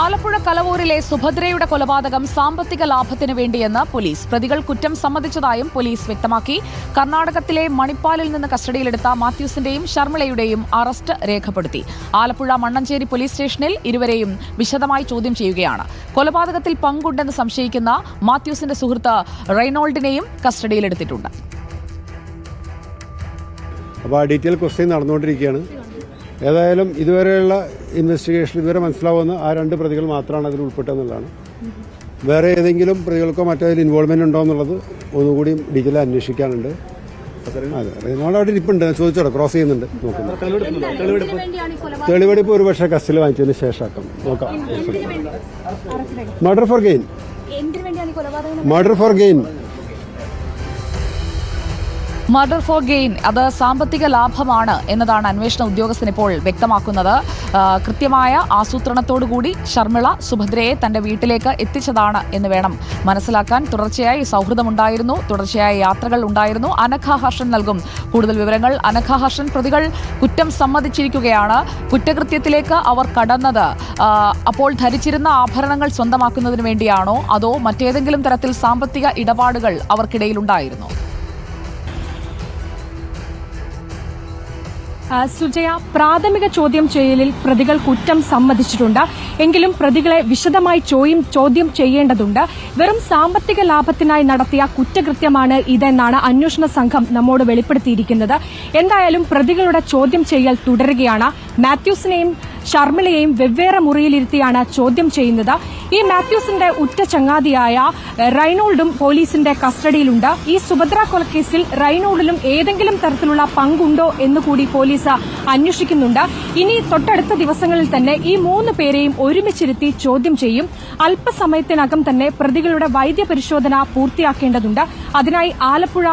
ആലപ്പുഴ കലവൂരിലെ സുഭദ്രയുടെ കൊലപാതകം സാമ്പത്തിക ലാഭത്തിന് വേണ്ടിയെന്ന് പോലീസ്. പ്രതികൾ കുറ്റം സമ്മതിച്ചതായും പോലീസ് വ്യക്തമാക്കി. കർണാടകത്തിലെ മണിപ്പാലിൽ നിന്ന് കസ്റ്റഡിയിലെടുത്ത മാത്യൂസിന്റെയും ശർമിളയുടെയും അറസ്റ്റ് രേഖപ്പെടുത്തി. ആലപ്പുഴ മണ്ണഞ്ചേരി പോലീസ് സ്റ്റേഷനിൽ ഇരുവരെയും വിശദമായി ചോദ്യം ചെയ്യുകയാണ്. കൊലപാതകത്തിൽ പങ്കുണ്ടെന്ന് സംശയിക്കുന്ന മാത്യൂസിന്റെ സുഹൃത്ത് റെയ്നോൾഡിനെയും കസ്റ്റഡിയിലെടുത്തിട്ടുണ്ട്. അപ്പോൾ ആ ഡീറ്റെയിൽ ക്വസ്റ്റ്യൻ നടന്നുകൊണ്ടിരിക്കുകയാണ്. ഏതായാലും ഇതുവരെയുള്ള ഇൻവെസ്റ്റിഗേഷൻ ഇതുവരെ മനസ്സിലാവുന്ന ആ രണ്ട് പ്രതികൾ മാത്രമാണ് അതിൽ ഉൾപ്പെട്ടതെന്നുള്ളതാണ്. വേറെ ഏതെങ്കിലും പ്രതികൾക്കോ മറ്റേതിൽ ഇൻവോൾവ്മെന്റ് ഉണ്ടോ എന്നുള്ളത് ഒന്നുകൂടി ഡീറ്റെയിൽ അന്വേഷിക്കാനുണ്ട്. അതെ റെയ്നോൾഡ് അവിടെ ഇരിപ്പുണ്ട്. ചോദിച്ചോടെ ക്രോസ് ചെയ്യുന്നുണ്ട്. നോക്കുന്നു. തെളിവെടുപ്പ്? ഒരു പക്ഷേ കസ്റ്റഡിയിൽ വാങ്ങിച്ചതിന് ശേഷമാക്കാം. നോക്കാം. Murder for gain murder for gain murder for gain അത് സാമ്പത്തിക ലാഭമാണ് എന്നതാണ് അന്വേഷണ ഉദ്യോഗസ്ഥൻ ഇപ്പോൾ വ്യക്തമാക്കുന്നത്. കൃത്യമായ ആസൂത്രണത്തോടുകൂടി ശർമിള സുഭദ്രയെ തന്റെ വീട്ടിലേക്ക് എത്തിച്ചതാണ് എന്ന് വേണം മനസ്സിലാക്കാൻ. തുടർച്ചയായി സൗഹൃദമുണ്ടായിരുന്നു തുടർച്ചയായ യാത്രകൾ ഉണ്ടായിരുന്നു. അനഘ ഹർഷൻ നൽകും കൂടുതൽ വിവരങ്ങൾ. അനഘ ഹർഷൻ പ്രതികൾ കുറ്റം സമ്മതിച്ചിരിക്കുകയാണ്. കുറ്റകൃത്യത്തിലേക്ക് അവർ കടന്നത് അപ്പോൾ ധരിച്ചിരുന്ന ആഭരണങ്ങൾ സ്വന്തമാക്കുന്നതിന് വേണ്ടിയാണോ? അതോ മറ്റേതെങ്കിലും തരത്തിൽ സാമ്പത്തിക ഇടപാടുകൾ അവർക്കിടയിലുണ്ടായിരുന്നോ? സുജയ പ്രാഥമിക ചോദ്യം ചെയ്യലിൽ പ്രതികൾ കുറ്റം സമ്മതിച്ചിട്ടുണ്ട്. എങ്കിലും പ്രതികളെ വിശദമായി ചോദ്യം ചോദ്യം ചെയ്യേണ്ടതുണ്ട്. വെറും സാമ്പത്തിക ലാഭത്തിനായി നടത്തിയ കുറ്റകൃത്യമാണ് ഇതെന്നാണ് അന്വേഷണ സംഘം നമ്മോട് വെളിപ്പെടുത്തിയിരിക്കുന്നത്. എന്തായാലും പ്രതികളുടെ ചോദ്യം ചെയ്യൽ തുടരുകയാണ്. മാത്യൂസിനെയും ഷർമിളയെയും വെവ്വേറെ മുറിയിലിരുത്തിയാണ് ചോദ്യം ചെയ്യുന്നത്. ഈ മാത്യൂസിന്റെ ഉറ്റ ചങ്ങാതിയായ റൈനോൾഡും പോലീസിന്റെ കസ്റ്റഡിയിലുണ്ട്. ഈ സുഭദ്ര കൊലക്കേസിൽ റൈനോൾഡിലും ഏതെങ്കിലും തരത്തിലുള്ള പങ്കുണ്ടോ എന്ന് കൂടി പോലീസ് അന്വേഷിക്കുന്നുണ്ട്. ഇനി തൊട്ടടുത്ത ദിവസങ്ങളിൽ തന്നെ ഈ മൂന്ന് പേരെയും ഒരുമിച്ചിരുത്തി ചോദ്യം ചെയ്യും. അല്പസമയത്തിനകം തന്നെ പ്രതികളുടെ വൈദ്യപരിശോധന പൂർത്തിയാക്കേണ്ടതുണ്ട്. അതിനായി ആലപ്പുഴ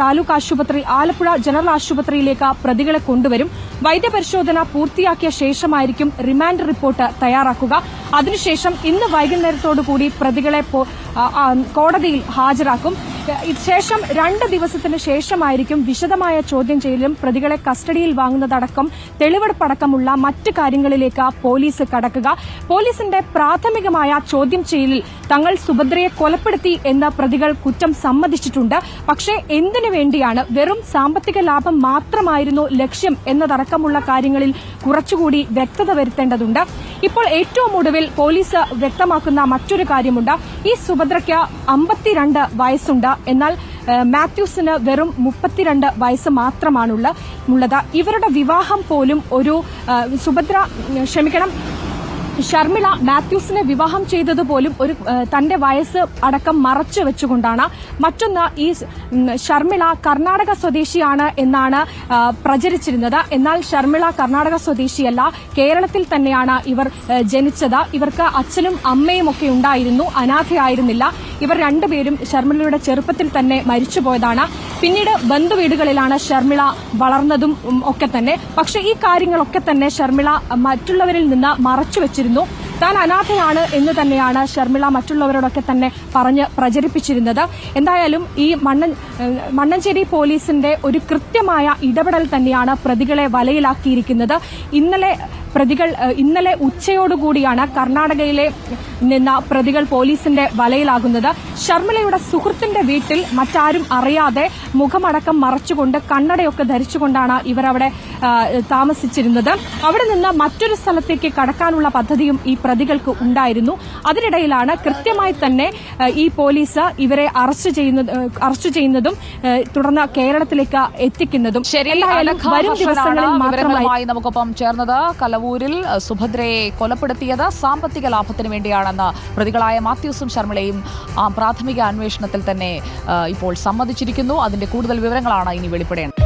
താലൂക്ക് ആശുപത്രി ആലപ്പുഴ ജനറൽ ആശുപത്രിയിലേക്ക് പ്രതികളെ കൊണ്ടുവരും. വൈദ്യപരിശോധന പൂർത്തിയാക്കിയ ശേഷമായിരിക്കും റിമാൻഡ് റിപ്പോർട്ട് തയ്യാറാക്കുക. അതിനുശേഷം ഇന്ന് വൈകുന്നേരത്തോടുകൂടി പ്രതികളെ പോ- ആ, ആ, കോടതിയിൽ ഹാജരാക്കും. ശേഷം രണ്ട് ദിവസത്തിന് ശേഷമായിരിക്കും വിശദമായ ചോദ്യം ചെയ്യലും പ്രതികളെ കസ്റ്റഡിയിൽ വാങ്ങുന്നതടക്കം തെളിവെടുപ്പടക്കമുള്ള മറ്റ് കാര്യങ്ങളിലേക്ക് പോലീസ് കടക്കുക. പോലീസിന്റെ പ്രാഥമികമായ ചോദ്യം ചെയ്യലിൽ തങ്ങൾ സുഭദ്രയെ കൊലപ്പെടുത്തി എന്ന പ്രതികൾ കുറ്റം സമ്മതിച്ചിട്ടുണ്ട്. പക്ഷേ എന്തിനു വേണ്ടിയാണ്? വെറും സാമ്പത്തിക ലാഭം മാത്രമായിരുന്നു ലക്ഷ്യം എന്നതടക്കമുള്ള കാര്യങ്ങളിൽ കുറച്ചുകൂടി വ്യക്തത വരുത്തേണ്ടതുണ്ട്. ഇപ്പോൾ ഏറ്റവും ഒടുവിൽ പോലീസ് വ്യക്തമാക്കുന്ന മറ്റൊരു കാര്യമുണ്ട്. ഈ സുഭദ്രയ്ക്ക് അമ്പത്തിരണ്ട് വയസ്സുണ്ട്. എന്നാൽ മാത്യൂസിന് വെറും മുപ്പത്തിരണ്ട് വയസ്സ് മാത്രമാണുള്ള ഉള്ളത്. ഇവരുടെ വിവാഹം പോലും ഒരു സുഭദ്ര ക്ഷമിക്കണം ഷർമിള മാത്യൂസിനെ വിവാഹം ചെയ്തതുപോലും ഒരു തന്റെ വയസ്സ് അടക്കം മറച്ചു വെച്ചുകൊണ്ടാണ്. മറ്റൊന്ന് ഈ ഷർമിള കർണാടക സ്വദേശിയാണ് എന്നാണ് പ്രചരിച്ചിരുന്നത്. എന്നാൽ ഷർമിള കർണാടക സ്വദേശിയല്ല. കേരളത്തിൽ തന്നെയാണ് ഇവർ ജനിച്ചത്. ഇവർക്ക് അച്ഛനും അമ്മയും ഒക്കെ ഉണ്ടായിരുന്നു. അനാഥയായിരുന്നില്ല. ഇവർ രണ്ടുപേരും ഷർമിളയുടെ ചെറുപ്പത്തിൽ തന്നെ മരിച്ചുപോയതാണ്. പിന്നീട് ബന്ധുവീടുകളിലാണ് ഷർമിള വളർന്നതും ഒക്കെ തന്നെ. പക്ഷേ ഈ കാര്യങ്ങളൊക്കെ തന്നെ ഷർമിള മറ്റുള്ളവരിൽ നിന്ന് മറച്ചു വെച്ചിരുന്നു താൻ അനാഥയാണ് എന്ന് തന്നെയാണ് ഷർമിള മറ്റുള്ളവരോടൊക്കെ തന്നെ പറഞ്ഞ് പ്രചരിപ്പിച്ചിരുന്നത്. എന്തായാലും ഈ മണ്ണൻ മണ്ണഞ്ചേരി പോലീസിന്റെ ഒരു കൃത്യമായ ഇടപെടൽ തന്നെയാണ് പ്രതികളെ വലയിലാക്കിയിരിക്കുന്നത്. ഇന്നലെ പ്രതികൾ ഇന്നലെ ഉച്ചയോടുകൂടിയാണ് കർണാടകയിലെ നിന്ന് പ്രതികൾ പോലീസിന്റെ വലയിലാകുന്നത്. ശർമ്മിളയുടെ സുഹൃത്തിന്റെ വീട്ടിൽ മറ്റാരും അറിയാതെ മുഖമടക്കം മറച്ചുകൊണ്ട് കണ്ണടയൊക്കെ ധരിച്ചുകൊണ്ടാണ് ഇവർ അവിടെ താമസിച്ചിരുന്നത്. അവിടെ നിന്ന് മറ്റൊരു സ്ഥലത്തേക്ക് കടക്കാനുള്ള പദ്ധതിയും ഈ പ്രതികൾക്ക് ഉണ്ടായിരുന്നു. അതിനിടയിലാണ് കൃത്യമായി തന്നെ ഈ പോലീസ് ഇവരെ അറസ്റ്റ് ചെയ്യുന്ന അറസ്റ്റ് ചെയ്യുന്നതും തുടർന്ന് കേരളത്തിലേക്ക് എത്തിക്കുന്നതും. വരും ദിവസങ്ങളിൽ മാത്രമായി നമുക്കൊപ്പം ചേർന്നത് കലവൂരിൽ സുഭദ്രയെ കൊലപ്പെടുത്തിയത് സാമ്പത്തിക ലാഭത്തിന് വേണ്ടിയാണെന്ന് പ്രതികളായ മാത്യൂസും ശർമ്മളയും പ്രാഥമിക അന്വേഷണത്തിൽ തന്നെ ഇപ്പോൾ സമ്മതിച്ചിരിക്കുന്നു. അതിന്റെ കൂടുതൽ വിവരങ്ങളാണ് ഇനി വെളിപ്പെടേണ്ടത്.